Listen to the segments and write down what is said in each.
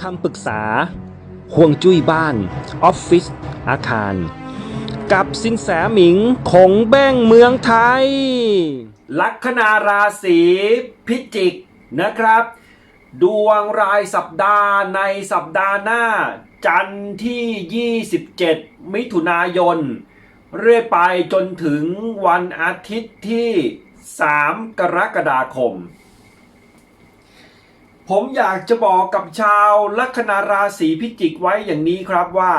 คำปรึกษาห่วงจุ้ยบ้าน ออฟฟิศอาคาร กับสินแสหมิงคงแบ้งเมืองไทย ลัคนาราศีพิจิกนะครับ ดวงรายสัปดาห์ในสัปดาห์หน้า จันทร์ที่ 27 มิถุนายน เรื่อยไปจนถึงวันอาทิตย์ที่ 3 กรกฎาคม ผมอยากจะบอกกับชาวลัคนาราศีพิจิกไว้อย่างนี้ครับว่า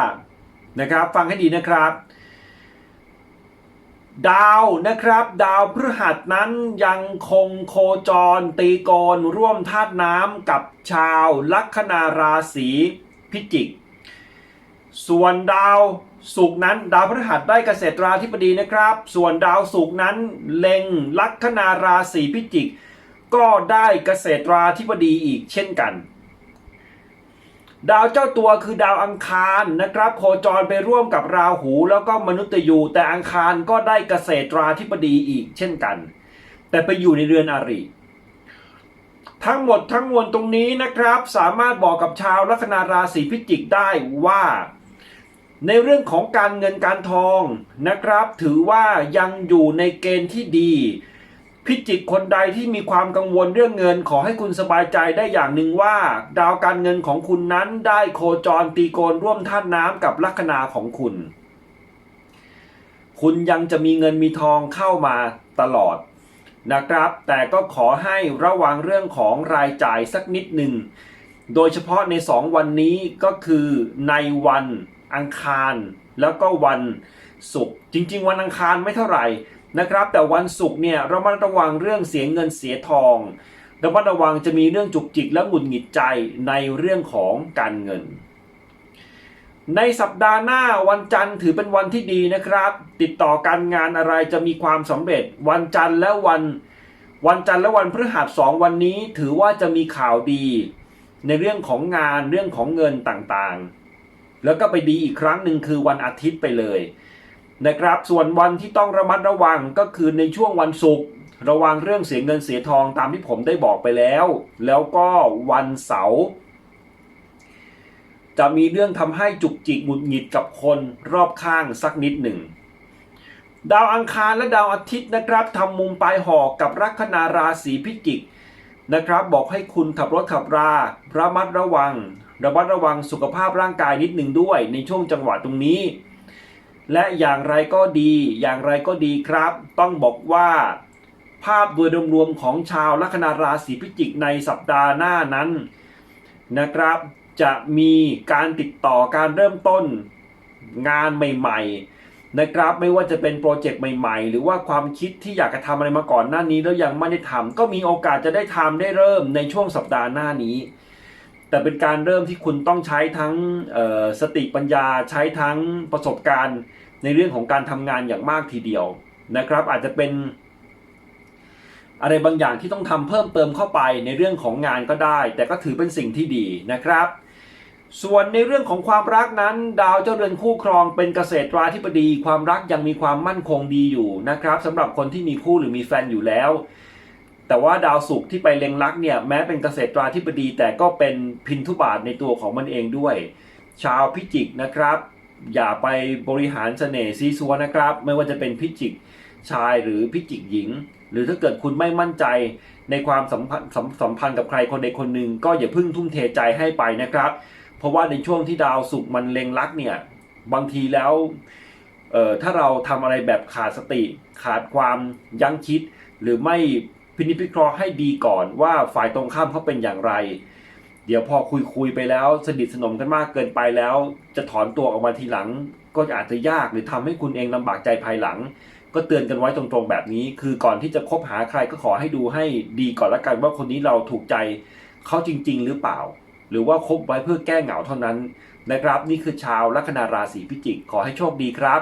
นะครับฟังให้ดีนะครับ ดาวนะครับ ดาวพฤหัสนั้นยังคงโคจรตีกนร่วมธาตุน้ำกับชาวลัคนาราศีพิจิก ส่วนดาวศุกร์นั้นดาวพฤหัสได้เกษตราธิบดีนะครับ ส่วนดาวศุกร์นั้นเล็งลัคนาราศีพิจิก ก็ได้เกษตราธิบดีอีกเช่นกัน ดาวเจ้าตัวคือดาวอังคารนะครับ โคจรไปร่วมกับราหูแล้วก็มนุษย์ยูแต่อังคารก็ได้เกษตราธิบดีอีกเช่นกัน แต่ไปอยู่ในเรือนอริทั้งหมดทั้งมวลตรงนี้นะครับ สามารถบอกกับชาวลัคนาราศีพิจิกได้ว่า ในเรื่องของการเงินการทองนะครับ ถือว่ายังอยู่ในเกณฑ์ที่ดี พิจิกคนใดที่มีความกังวลเรื่องเงินขอให้คุณสบายใจได้อย่างหนึ่งว่า ดาวการเงินของคุณนั้นได้โคจรตีโกนร่วมธาตุน้ำกับลัคนาของคุณ คุณยังจะมีเงินมีทองเข้ามาตลอดนะครับ แต่ก็ขอให้ระวังเรื่องของรายจ่ายสักนิดหนึ่ง โดยเฉพาะใน 2 วันนี้ก็คือในวันอังคารแล้วก็วันศุกร์จริง ๆ วันอังคารไม่เท่าไหร่ นะครับ แต่วันศุกร์เนี่ยเรามาระวังเรื่องเสียเงินเสียทองระมัดระวังจะมีเรื่องจุกจิกและหงุดหงิดใจในเรื่องของการเงิน ในสัปดาห์หน้าวันจันทร์ถือเป็นวันที่ดีนะครับ ติดต่อการงานอะไรจะมีความสำเร็จ วันจันทร์และวัน วันจันทร์และวันพฤหัสสองวันนี้ถือว่าจะมีข่าวดี ในเรื่องของงานเรื่องของเงินต่างๆ แล้วก็ไปดีอีกครั้งหนึ่งคือวันอาทิตย์ไปเลย นะครับ ส่วนวันที่ต้องระมัดระวังก็คือในช่วงวันศุกร์ระวังเรื่องเสียเงินเสียทองตามที่ผมได้บอกไปแล้ว แล้วก็วันเสาร์จะมีเรื่องทำให้จุกจิกหงุดหงิดกับคนรอบข้างสักนิดหนึ่ง ดาวอังคารและดาวอาทิตย์นะครับทำมุมปลายหอกกับลัคนาราศีพิจิกนะครับ บอกให้คุณขับรถขับราระมัดระวัง ระมัดระวังสุขภาพร่างกายนิดหนึ่งด้วยในช่วงจังหวะตรงนี้ และอย่างไรก็ดี อย่างไรก็ดีครับ ต้องบอกว่า ภาพโดยรวมๆของชาวลัคนาราศีพิจิกในสัปดาห์หน้านั้นนะครับ จะมีการติดต่อการเริ่มต้นงานใหม่ๆ นะครับไม่ว่าจะเป็นโปรเจกต์ใหม่ ๆ หรือว่าความคิดที่อยากจะทำอะไรมาก่อนหน้านี้แล้วยังไม่ได้ทำก็มีโอกาสจะได้ทำได้เริ่มในช่วงสัปดาห์หน้านี้ แต่เป็นการเริ่มที่คุณต้องใช้ทั้งสติปัญญาใช้ทั้งประสบการณ์ในเรื่องของการทำงานอย่างมากทีเดียวนะครับ อาจจะเป็นอะไรบางอย่างที่ต้องทำเพิ่มเติมเข้าไปในเรื่องของงานก็ได้ แต่ก็ถือเป็นสิ่งที่ดีนะครับ ส่วนในเรื่องของความรักนั้น ดาวเจ้าเรือนคู่ครองเป็นเกษตราธิบดี ความรักยังมีความมั่นคงดีอยู่นะครับสำหรับคนที่มีคู่หรือมีแฟนอยู่แล้ว แต่ว่าดาวศุกร์ที่ไปเล็งลักเนี่ยแม้เป็นเกษตราธิบดี แต่ก็เป็นพินทุบาทในตัวของมันเองด้วย ชาวพิจิกนะครับ อย่าไปบริหารเสน่ห์ซีซัวนะครับ ไม่ว่าจะเป็นพิจิกชายหรือพิจิกหญิง หรือถ้าเกิดคุณไม่มั่นใจในความสัมพันธ์สัมพันธ์กับใครคนใดคนหนึ่งก็อย่าพิ่งทุ่มเทใจให้ไปนะครับ เพราะว่าในช่วงที่ดาวศุกร์มันเล็งลักเนี่ยบางทีแล้วถ้าเราทำอะไรแบบขาดสติ ขาดความยั้งคิดหรือไม่ พินิจพิเคราะห์ให้ดีก่อนว่าฝ่ายตรงข้ามเขาเป็นอย่างไร เดี๋ยวพอคุยคุยไปแล้วสนิทสนมกันมากเกินไปแล้ว จะถอนตัวออกมาทีหลัง ก็อาจจะยากหรือทำให้คุณเองลำบากใจภายหลัง ก็เตือนกันไว้ตรงๆแบบนี้ คือก่อนที่จะคบหาใครก็ขอให้ดูให้ดีก่อนละกันว่าคนนี้เราถูกใจเขาจริง ๆ หรือเปล่า หรือว่าคบไว้เพื่อแก้เหงาเท่านั้นนะครับนี่คือชาวลัคนาราศีพิจิกขอให้โชคดีครับ